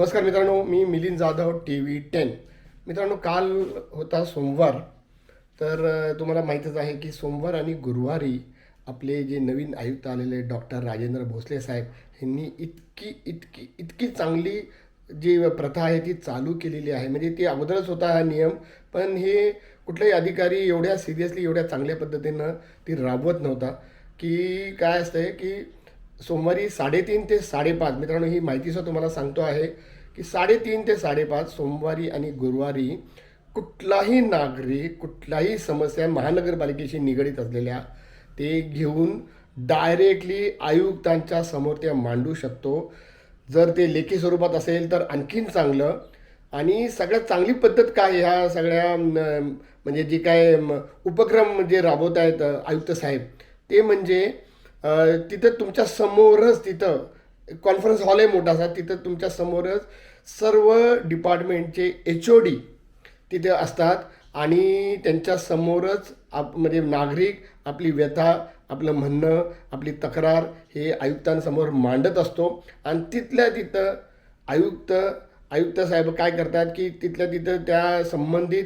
नमस्कार मित्रांनो मी Milind Jadhav T V ten. मित्रांनो काल होता सोमवार. तर तुम्हाला माहीतच आहे की सोमवार आणि गुरुवारी आपले जे नवीन आयुक्त आलेले डॉक्टर राजेंद्र भोसले साहेब यांनी इतकी इतकी इतकी चांगली जी प्रथा आहे ती चालू केलेली आहे. म्हणजे ती अगोदरच होता हा नियम पण हे कुठलाही अधिकारी एवढ्या सिरियसली एवढ्या चांगल्या पद्धतीनं ती राबवत नव्हता. की काय असतंय की सोमवारी साडेतीन ते साडेपाच मित्रांनो ही माहितीसुद्धा तुम्हाला सांगतो आहे की साडेतीन ते साडेपाच सोमवारी आणि गुरुवारी कुठलाही नागरिक कुठलाही समस्या महानगरपालिकेशी निगडीत असलेल्या ते घेऊन डायरेक्टली आयुक्तांच्या समोर ते मांडू शकतो. जर ते लेखी स्वरूपात असेल तर आणखीन चांगलं. आणि सगळ्यात चांगली पद्धत काय ह्या सगळ्या म्हणजे जे काय म, उपक्रम जे राबवत आहेत आयुक्त साहेब ते म्हणजे तिथं तुमच्या समोरच तिथं कॉन्फरन्स हॉल आहे मोठासा तिथं तुमच्या समोरच सर्व डिपार्टमेंटचे एच ओ डी तिथे असतात आणि त्यांच्या समोरच आप म्हणजे नागरिक आपली व्यथा आपलं म्हणणं आपली तक्रार हे आयुक्तांसमोर मांडत असतो. आणि तिथल्या तिथं आयुक्त आयुक्त साहेब काय करतात की तिथल्या तिथं त्या संबंधित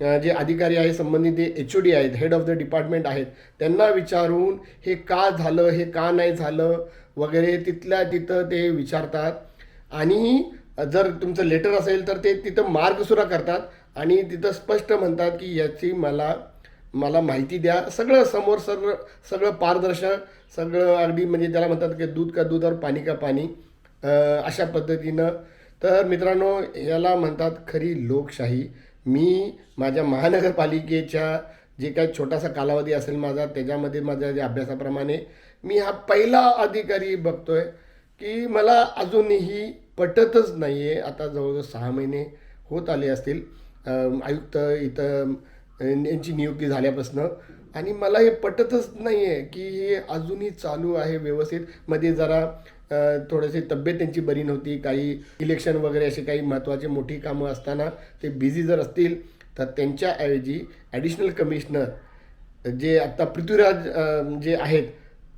जे अधिकारी आहे संबंधित जे एच ओ डी आहेत हेड ऑफ द डिपार्टमेंट आहेत त्यांना विचारून हे का झालं हे का नाही झालं वगैरे तिथल्या तिथं ते विचारतात. आणि जर तुमचं लेटर असेल तर ते तिथं मार्गसुरा करतात आणि तिथं स्पष्ट म्हणतात की याची मला मला माहिती द्या. सगळं समोर सगळं सगळं पारदर्शक सगळं अगदी म्हणजे त्याला म्हणतात की दूध का दूध और पाणी का पाणी अशा पद्धतीनं. तर मित्रांनो याला म्हणतात खरी लोकशाही. मी माझ्या महानगरपालिकेच्या जे काही छोटासा कालावधी असेल माझा त्याच्यामध्ये माझ्या जे अभ्यासाप्रमाणे मी हा पहिला अधिकारी बघतोय की मला अजूनही पटतच नाही आहे आता जवळजवळ सहा महिने होत आले असतील. आयुक्त इथं यांची नियुक्ती झाल्यापासनं. आणि मला हे पटतच नाही आहे की हे अजूनही चालू आहे व्यवस्थित. मध्ये जरा अं, थोडेसे तब्येत त्यांची बरी नव्हती. काही इलेक्शन वगैरे असे काही महत्त्वाची मोठी कामं असताना ते बिझी जर असतील तर त्यांच्याऐवजी ॲडिशनल कमिशनर जे आता पृथ्वीराज जे आहेत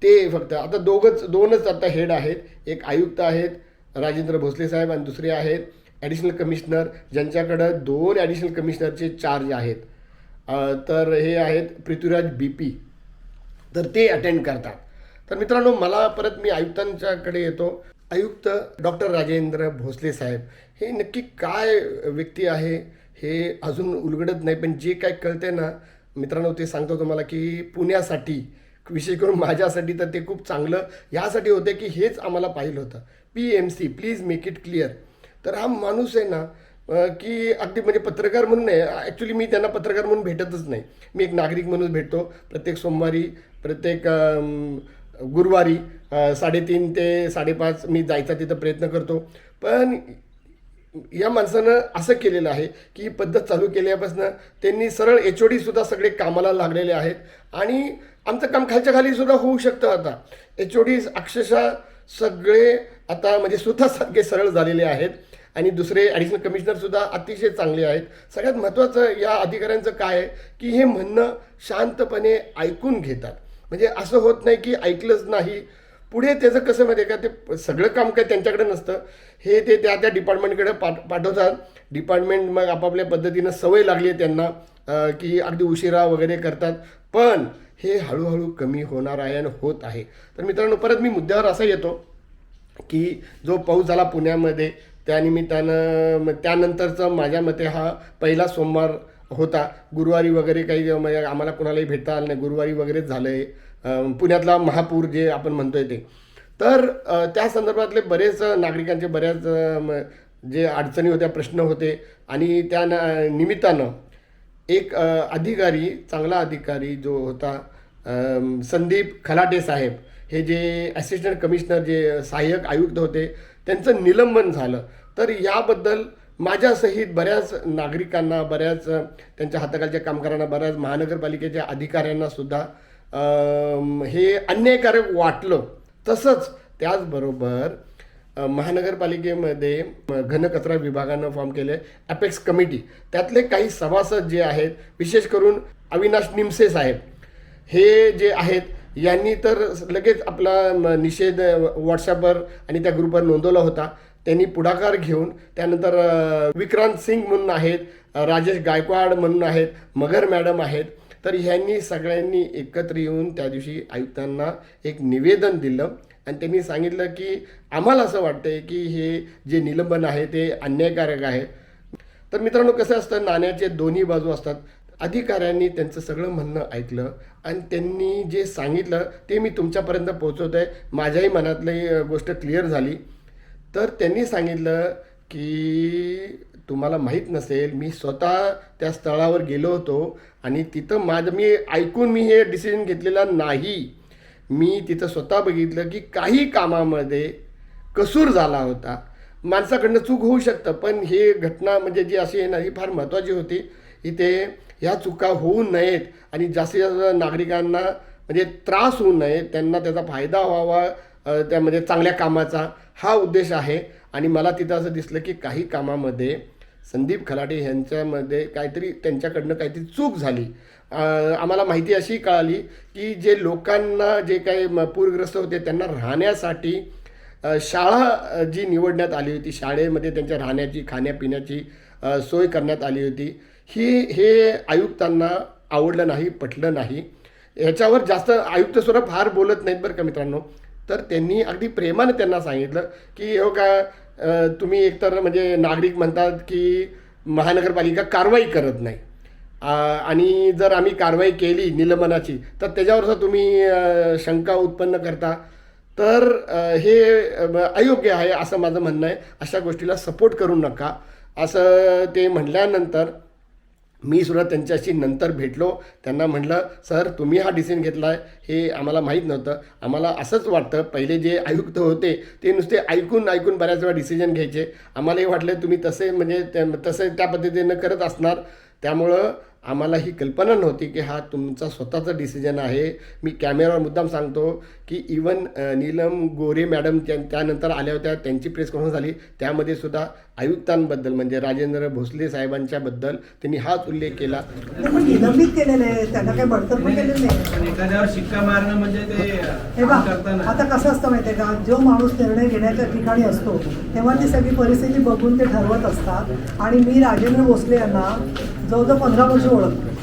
ते फक्त आता दोघंच दोनच आता हेड आहेत. एक आयुक्त आहेत राजेंद्र भोसले साहेब आणि दुसरे आहेत. ॲडिशनल कमिशनर ज्यांच्याकडं दोन ॲडिशनल कमिशनरचे चार्ज आहेत. तर हे आहेत पृथ्वीराज बी पी तर ते अटेंड करतात. तर मित्रांनो मला परत मी आयुक्तांच्याकडे येतो. आयुक्त डॉक्टर राजेंद्र भोसले साहेब हे नक्की काय व्यक्ती आहे? हे अजून उलगडत नाही पण जे काय कळते ना मित्रांनो ते सांगतो तुम्हाला की पुण्यासाठी विशेष करून माझ्यासाठी तर ते खूप चांगलं. यासाठी होते की हेच आम्हाला पाहिलं होतं. P M C please make it clear तर हा माणूस आहे ना की अगदी म्हणजे पत्रकार म्हणून नाही ॲक्च्युली मी त्यांना पत्रकार म्हणून भेटतच नाही. मी एक नागरिक म्हणून भेटतो. प्रत्येक सोमवारी प्रत्येक गुरुवारी साडेतीन ते साडेपाच मी जायचा तिथं प्रयत्न करतो. पण या माणसानं असं केलेलं आहे की ही पद्धत चालू केल्यापासून त्यांनी सरळ एच ओ डीसुद्धा सगळे कामाला लागलेले आहेत. आणि आमचं काम खालच्या खालीसुद्धा होऊ शकतं आता. एच ओ डी अक्षरशः सगळे आता म्हणजे सुद्धा सारखे सरळ झालेले आहेत. आणि दुसरे ॲडिशनल कमिशनरसुद्धा अतिशय चांगले आहेत. सगळ्यात महत्त्वाचं या अधिकाऱ्यांचं काय आहे की हे म्हणणं शांतपणे ऐकून घेतात. म्हणजे असं होत नाही की ऐकलंच नाही. पुढे त्याचं कसं माहिती आहे का? ते सगळं काम काय त्यांच्याकडे नसतं. हे ते त्या त्या डिपार्टमेंटकडे पाठ पाठवतात. डिपार्टमेंट मग आपापल्या पद्धतीनं सवय लागली आहे त्यांना की अगदी उशिरा वगैरे करतात. पण हे हळूहळू कमी होणार आहे आणि होत आहे. तर मित्रांनो परत मी मुद्द्यावर असा येतो की जो पाऊस झाला पुण्यामध्ये त्यानिमित्तानं त्यानंतरचा माझ्या मते हा पहिला सोमवार होता. गुरुवारी वगैरे काही म्हणजे आम्हाला कोणालाही भेटता आलं नाही. गुरुवारी वगैरेच झालं आहे पुण्यातला महापूर जे आपण म्हणतोय ते. तर त्या संदर्भातले बरेच नागरिकांचे बऱ्याच म- जे अडचणी होत्या प्रश्न होते. आणि त्या ना निमित्तानं एक अधिकारी चांगला अधिकारी जो होता संदीप खलाटे साहेब. हे जे ॲसिस्टंट कमिशनर जे सहाय्यक आयुक्त होते त्यांचं निलंबन झालं. तर याबद्दल माझ्यासहित बऱ्याच नागरिकांना बऱ्याच त्यांच्या हाताखालच्या कामगारांना बऱ्याच महानगरपालिकेच्या अधिकाऱ्यांना सुद्धा हे अन्यायकारक वाटलं. तसंच त्याचबरोबर महानगरपालिकेमध्ये घनकचरा विभागानं फॉर्म केले अपेक्स कमिटी. त्यातले काही सभासद जे आहेत विशेष करून अविनाश निमसे साहेब हे जे आहेत यांनी तर लगेच आपला म, निषेध व्हॉट्सॲपवर आणि त्या ग्रुपवर नोंदवला होता. त्यांनी पुढाकार घेऊन त्यानंतर विक्रांत सिंग म्हणून आहेत राजेश गायकवाड म्हणून आहेत मगर मॅडम आहेत. तर ह्यांनी सगळ्यांनी एकत्र येऊन त्या दिवशी आयुक्तांना एक निवेदन दिलं आणि त्यांनी सांगितलं की आम्हाला असं वाटतंय की हे जे निलंबन आहे ते अन्यायकारक आहे. तर मित्रांनो कसं असतं नाण्याचे दोन्ही बाजू असतात. अधिकाऱ्यांनी त्यांचं सगळं म्हणणं ऐकलं आणि त्यांनी जे सांगितलं ते मी तुमच्यापर्यंत पोहोचवत आहे माझ्याही मनातली गोष्ट क्लिअर झाली. तर त्यांनी सांगितलं की तुम्हाला माहीत नसेल मी स्वतः त्या स्थळावर गेलो होतो आणि तिथं माझं मी ऐकून मी हे डिसिजन घेतलेला नाही. मी तिथं स्वतः बघितलं की काही कामामध्ये कसूर झाला होता. माणसाकडनं चूक होऊ शकतं पण हे घटना म्हणजे जी अशी आहे ना ही फार महत्त्वाची होती. इथे ह्या चुका होऊ नयेत आणि जास्तीत जास्त नागरिकांना म्हणजे त्रास होऊ नये त्यांना त्याचा फायदा व्हावा त्यामध्ये चांगल्या कामाचा हा उद्देश आहे. आणि मला तिथं असं दिसलं की काही कामामध्ये संदीप खलाटे यांच्यामध्ये काहीतरी त्यांच्याकडनं काहीतरी चूक झाली. आम्हाला माहिती अशी कळाली की जे लोकांना जे काही म- पूरग्रस्त होते त्यांना राहण्यासाठी शाळा जी निवडण्यात आली होती शाळेमध्ये त्यांच्या राहण्याची खाण्यापिण्याची सोय करण्यात आली होती ही हे आयुक्तांना आवडलं नाही पटलं नाही. ह्याच्यावर जास्त आयुक्त सुद्धा फार बोलत नाहीत बरं का मित्रांनो. तर त्यांनी अगदी प्रेमाने त्यांना सांगितलं की हो का तुम्ही एकतर म्हणजे नागरिक म्हणतात की महानगरपालिका कारवाई करत नाही. आणि जर आम्ही कारवाई केली निलंबनाची तर त्याच्यावर जर तुम्ही शंका उत्पन्न करता. तर हे अयोग्य आहे असं माझं म्हणणं आहे. अशा गोष्टीला सपोर्ट करू नका. असं ते म्हटल्यानंतर मी सुद्धा त्यांच्याशी नंतर भेटलो. त्यांना म्हटलं सर तुम्ही हा डिसिजन घेतला आहे हे आम्हाला माहीत नव्हतं. आम्हाला असंच वाटतं पहिले जे आयुक्त होते ते नुसते ऐकून ऐकून बऱ्याच वेळा डिसिजन घ्यायचे. आम्हालाही वाटलं तुम्ही तसे म्हणजे त्या- तसे त्या पद्धतीनं करत असणार. त्यामुळं आम्हाला ही कल्पना नव्हती की हा तुमचा स्वतःचा डिसिजन आहे. मी कॅमेरावर मुद्दाम सांगतो की इवन नीलम गोरे मॅडम त्या त्यानंतर आल्या होत्या. त्यांची प्रेस कॉन्फरन्स झाली. त्यामध्ये सुद्धा आयुक्तांबद्दल म्हणजे राजेंद्र भोसले साहेबांच्याबद्दल त्यांनी हाच उल्लेख केला. निलंबित केलेले आहे त्यांना काही बडतर्फ केलेलं नाही. पण एखाद्यावर शिक्का मारणं म्हणजे ते हे आता कसं असतं माहितीये का? जो माणूस निर्णय घेण्याच्या ठिकाणी असतो तेव्हा ती सगळी परिस्थिती बघून ते ठरवत असतात. आणि मी राजेंद्र भोसले यांना जवळजवळ पंधरा वर्ष ओळखतो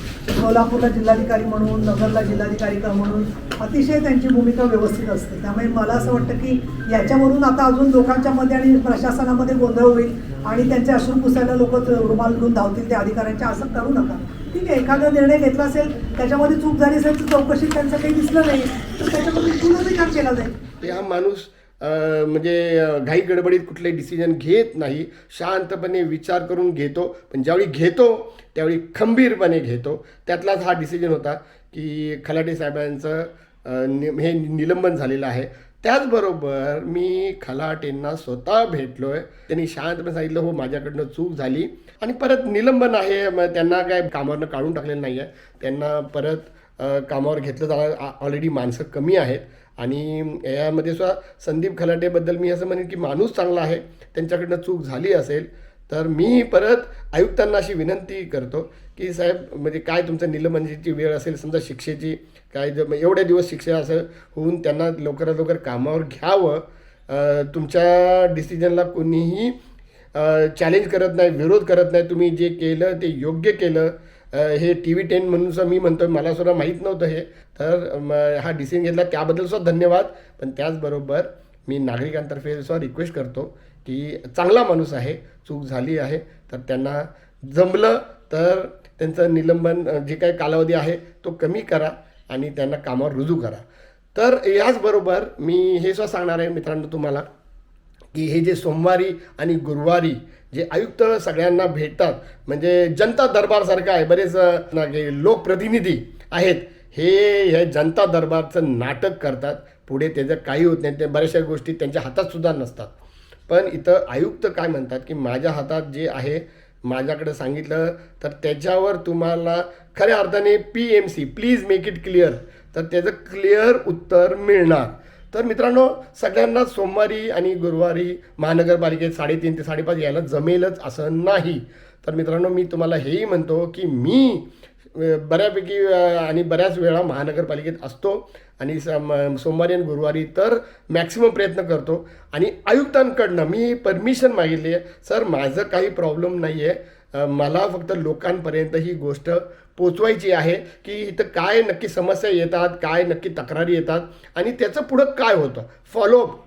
कोल्हापूरला जिल्हाधिकारी म्हणून नगरला जिल्हाधिकारी का म्हणून अतिशय त्यांची भूमिका व्यवस्थित असते. त्यामुळे मला असं वाटतं की याच्यावरून आता अजून लोकांच्या मध्ये आणि प्रशासनामध्ये गोंधळ होईल आणि त्यांचे अश्रू पुसायला लोक रुमाल घेऊन धावतील त्या अधिकाऱ्यांच्या असं करू नका. ठीक आहे एखादा निर्णय घेतला असेल त्याच्यामध्ये चूक झाली असेल तर चौकशीत त्यांचं काही दिसलं नाही तर त्याच्यामध्ये पुन्हा विचार केला जाईल हा माणूस म्हणजे घाई गडबडीत कुठले डिसिजन घेत नाही. शांतपणे विचार करून घेतो. पण ज्यावेळी घेतो त्यावेळी खंबीरपणे घेतो. त्यातलाच हा डिसिजन होता की खलाटे साहेबांचं नि- हे निलंबन झालेलं आहे. त्याचबरोबर मी खलाटेंना स्वतः भेटलो आहे त्यांनी शांतपणे सांगितलं हो माझ्याकडनं चूक झाली. आणि परत निलंबन आहे मग त्यांना काय कामावरनं काढून टाकलेलं नाही आहे. त्यांना परत कामावर घेतलं जाणार ऑलरेडी माणसं कमी आहेत. आणि यामध्ये सुद्धा संदीप खलाटेबद्दल मी असं म्हणेन की माणूस चांगला आहे. त्यांच्याकडनं चूक झाली असेल तर मी परत आयुक्तांना अशी विनंती करतो की साहेब म्हणजे काय तुमचं निलंबनाची वेळ असेल समजा शिक्षेची काय जर एवढ्या दिवस शिक्षा असं होऊन त्यांना लवकरात लवकर कामावर घ्यावं तुमच्या डिसिजनला कोणीही चॅलेंज करत नाही विरोध करत नाही तुम्ही जे केलं ते योग्य केलं हे टी व्ही टेन म्हणून मी म्हणतो मला सुद्धा माहीत नव्हतं हे तर हा डिसिजन घेतला त्याबद्दल सुद्धा धन्यवाद. पण त्याचबरोबर मी नागरिकांतर्फे सुद्धा रिक्वेस्ट करतो की चांगला माणूस आहे चूक झाली आहे तर त्यांना जमलं तर त्यांचं निलंबन जे काही कालावधी आहे तो कमी करा आणि त्यांना कामावर रुजू करा. तर याचबरोबर मी हे सुद्धा सांगणार आहे मित्रांनो तुम्हाला की हे जे सोमवारी आणि गुरुवारी जे आयुक्त सगळ्यांना भेटतात म्हणजे जनता दरबारसारखं आहे बरेच ना लोकप्रतिनिधी आहेत हे हे जनता दरबारचं नाटक करतात. पुढे त्याचं काही होत नाही ते बऱ्याचशा गोष्टी त्यांच्या हातात सुद्धा नसतात. पण इथं आयुक्त काय म्हणतात की माझ्या हातात जे आहे माझ्याकडे सांगितलं तर त्याच्यावर तुम्हाला खऱ्या अर्थाने P M C please make it clear तर त्याचं क्लिअर उत्तर मिळणार. तर मित्रांनो सगळ्यांना सोमवारी आणि गुरुवारी महानगरपालिकेत साडेतीन ते साडेपाच यायला जमेलच असं नाही. तर मित्रांनो मी तुम्हाला हेही म्हणतो की मी बऱ्यापैकी आणि बऱ्याच वेळा महानगरपालिकेत असतो आणि सोमवारी आणि गुरुवारी तर मॅक्सिमम प्रयत्न करतो. आणि आयुक्तांकडनं मी परमिशन मागितली आहे. सर माझं काही प्रॉब्लेम नाही आहे मला फक्त लोकांपर्यंत ही गोष्ट पोचवायची आहे की इथं काय नक्की समस्या येतात काय नक्की तक्रारी येतात आणि त्याचं पुढं काय होतं? फॉलोअप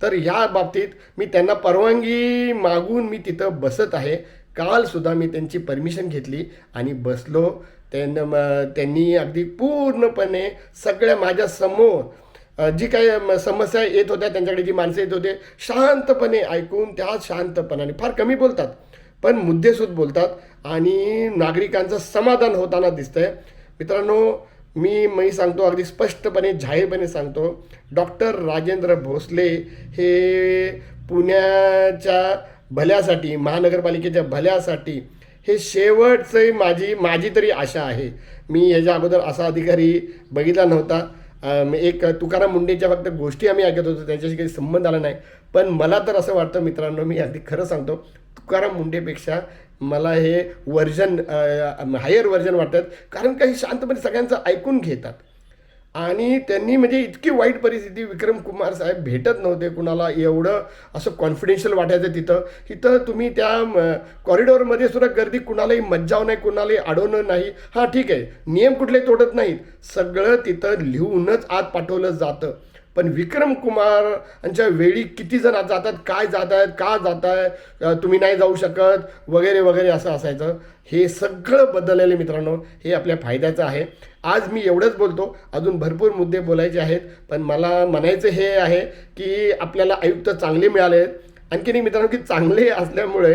तर या बाबतीत मी त्यांना परवानगी मागून मी तिथं बसत आहे. कालसुद्धा मी त्यांची परमिशन घेतली आणि बसलो. त्यांना मग त्यांनी अगदी पूर्णपणे सगळ्या माझ्यासमोर जी काही समस्या येत होत्या त्यांच्याकडे जी माणसं येत होते शांतपणे ऐकून त्या शांतपणाने फार कमी बोलतात पण मुद्देसूद बोलतात आणि नागरिकांचं समाधान होताना दिसतंय. मित्रांनो मी मी सांगतो अगदी स्पष्टपणे जाहीरपणे सांगतो डॉक्टर राजेंद्र भोसले हे पुण्याच्या भल्यासाठी महानगरपालिकेच्या भल्यासाठी हे शेवटचं माझी माझी तरी आशा आहे. मी याच्या अगोदर असा अधिकारी बघितला नव्हता. एक तुकाराम मुंडेच्या फक्त गोष्टी आम्ही ऐकत होतो त्यांच्याशी काही संबंध आला नाही. पण मला तर असं वाटतं मित्रांनो मी अगदी खरं सांगतो तुकाराम मुंडेपेक्षा मला हे वर्जन हायर वर्जन वाटतात कारण काही शांतपणे सगळ्यांचं ऐकून घेतात. आणि त्यांनी म्हणजे इतकी वाईट परिस्थिती विक्रम कुमार साहेब भेटत नव्हते कुणाला एवढं असं कॉन्फिडेन्शियल वाटायचं तिथं. इथं तुम्ही त्या कॉरिडॉरमध्ये सुद्धा गर्दी कुणालाही मज्जाव नाही कुणालाही अडवणं नाही. हां ठीक आहे. नियम कुठले तोडत नाहीत. सगळं तिथं लिहूनच आत पाठवलं जातं. पण विक्रम कुमार यांच्या वेळी किती जण जातात काय जात आहेत का जात आहे तुम्ही नाही जाऊ शकत वगैरे वगैरे असं असायचं. हे सगळं बदललेलं मित्रांनो हे आपल्या फायद्याचं आहे. आज मी एवढंच बोलतो अजून भरपूर मुद्दे बोलायचे आहेत पण मला म्हणायचं हे आहे की आपल्याला आयुक्त चांगले मिळाले आहेत आणखीन एक मित्रांनो की चांगले असल्यामुळे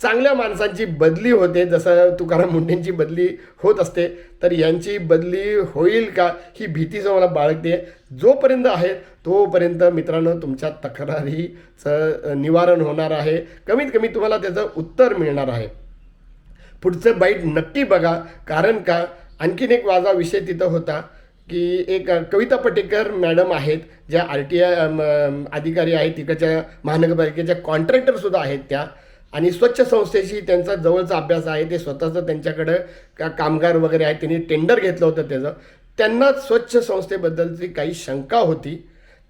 चांगल्या माणसांची बदली होते जसं तुकाराम मुंडेंची बदली होत असते तर यांची बदली होईल का ही भीतीचं मला बाळगते जोपर्यंत आहे तोपर्यंत मित्रांनो तुमच्या तक्रारीचं निवारण होणार आहे. कमीत कमी तुम्हाला त्याचं उत्तर मिळणार आहे. पुढचं बाईट नक्की बघा कारण का आणखीन एक माझा विषय तिथं होता की एक कविता पटेकर मॅडम आहेत ज्या आर टी आय अधिकारी आहेत तिकडच्या महानगरपालिकेच्या कॉन्ट्रॅक्टरसुद्धा आहेत त्या. आणि स्वच्छ संस्थेशी त्यांचा जवळचा अभ्यास आहे ते स्वतःचं त्यांच्याकडं का कामगार वगैरे आहेत त्यांनी टेंडर घेतलं होतं त्याचं. त्यांना स्वच्छ संस्थेबद्दलची काही शंका होती.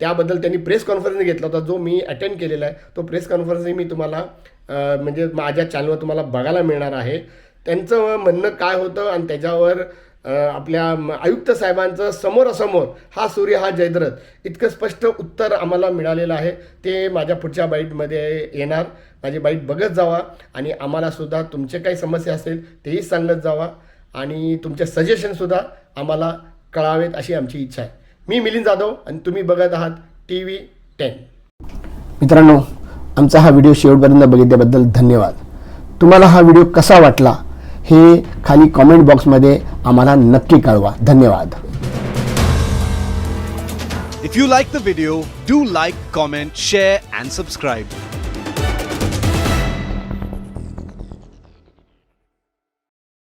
त्याबद्दल त्यांनी प्रेस कॉन्फरन्स घेतला होता जो मी अटेंड केलेला आहे. तो प्रेस कॉन्फरन्सही मी तुम्हाला म्हणजे माझ्या चॅनलवर तुम्हाला बघायला मिळणार आहे. त्यांचं म्हणणं काय होतं आणि त्याच्यावर आपल्या आयुक्त साहेबांचं समोरासमोर हा सूर्य हा जयद्रथ इतकं स्पष्ट उत्तर आम्हाला मिळालेलं आहे. ते माझ्या पुढच्या बाईटमध्ये येणार. माझी बाईट बघत जावा आणि आम्हालासुद्धा तुमचे काही समस्या असेल तेही सांगत जावा आणि तुमचे सजेशनसुद्धा आम्हाला कळावेत अशी आमची इच्छा आहे. मी मिलिंद जाधव आणि तुम्ही बघत आहात टी व्ही टेन मित्रांनो आमचा हा व्हिडिओ शेवटपर्यंत बघितल्याबद्दल धन्यवाद. तुम्हाला हा व्हिडिओ कसा वाटला हे खाली कॉमेंट बॉक्समध्ये आम्हाला नक्की कळवा. धन्यवाद. If you like the video do like comment share and subscribe